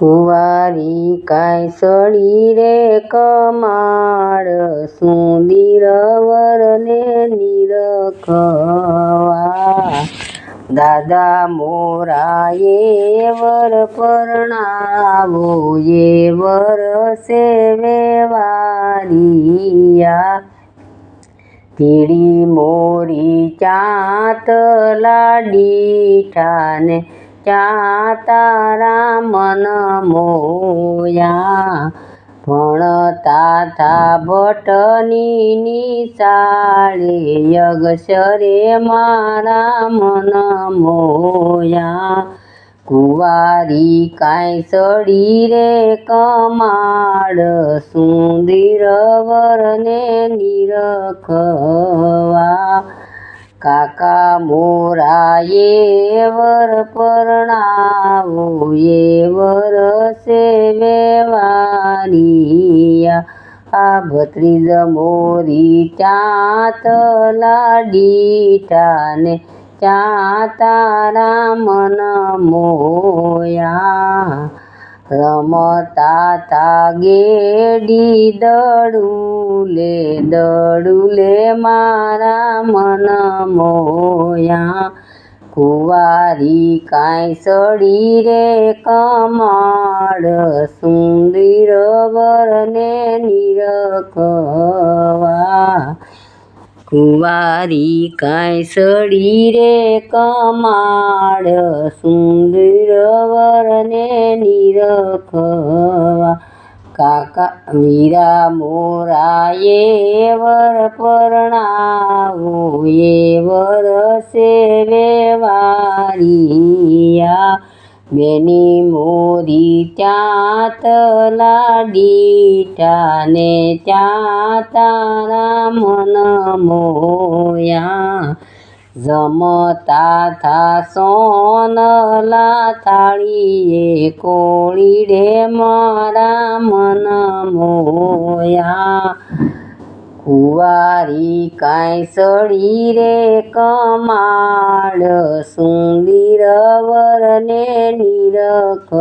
કુંવારી કાંઈ સળી રે કમાડ સુંદીર વરને નિરખવા. દાદા મોરાએ વર પરણાવો, એ વર સેવેવારિયા પીળી મોરી ચાંતલા ડીઠાને ચા તારા મન મોયા ભણતા થા ભટની નિશાળે યગશરે મારા મન મોયા. કુવારી કાંઈ સડી રે કમાડ સુંદર વરને નિરખવા. કાકા મોરાયે વર પરણાવું, એ વર સેવેવારિયા આ ભત્રીજ મોરી ચાંતલા ડીઠાને ચા તારા મન મોયા. રમતા તા ગેડી દડુલે દડુલે મારા મન મોયા. કુવારી કાંઈ સડી રે કમાડ સુંદર વરને નિરખવા. કુંવારી કાંઈ સડી રે કમાડ સુંદર વરને નિરખવા. કાકા વીરા મોરાએ વર પરણાવો, એ વર સેવેવારિયા બેની મોરી ચાંતલા ડીઠાને ત્યાં તારા મન મોયા. જમતા થા સોનલા થાળીએ કોળી રે મારા મન મોયા. કુંવારી કાંઈ સળી રે કમાડ સુંદર વરને નિરખવા.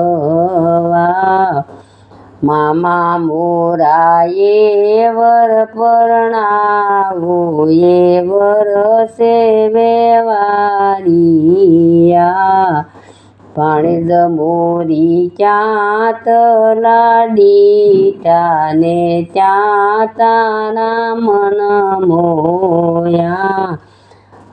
મામા મોરાએ વર પરણાવો, એ વર સેવેવારિયા ભાણેજ મોરી ચાત લાડીટા ને ચાતાના મન મોયા.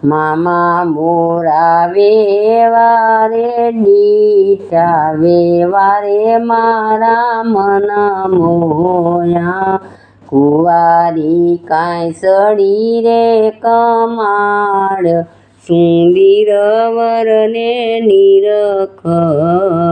મામા મોરા વેવારે ડીઠા વેવારે મારા મન મોયા. કુવારી કાંઈ સડી રે કમાડ સુંદર વરને નિરખવા